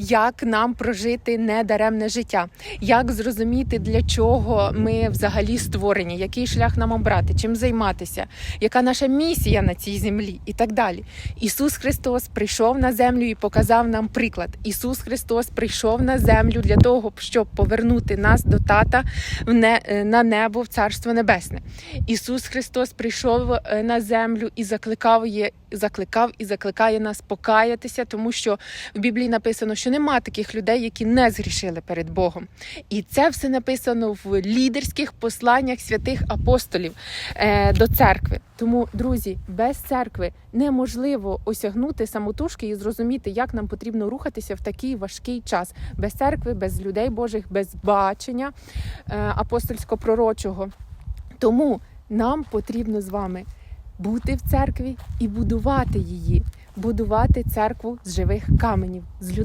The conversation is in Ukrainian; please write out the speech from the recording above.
Як нам прожити недаремне життя, як зрозуміти, для чого ми взагалі створені, який шлях нам обрати, чим займатися, яка наша місія на цій землі, і так далі. Ісус Христос прийшов на землю і показав нам приклад. Ісус Христос прийшов на землю для того, щоб повернути нас до тата в не, е, на небо в Царство Небесне. Ісус Христос прийшов е, на землю і закликав закликав і закликає нас покаятися, тому що в Біблії написано, що нема таких людей, які не згрішили перед Богом. І це все написано в лідерських посланнях святих апостолів е, до церкви. Тому, друзі, без церкви неможливо осягнути самотужки і зрозуміти, як нам потрібно рухатися в такий важкий час. Без церкви, без людей Божих, без бачення е, апостольсько-пророчого. Тому нам потрібно з вами бути в церкві і будувати її, будувати церкву з живих каменів, з людей.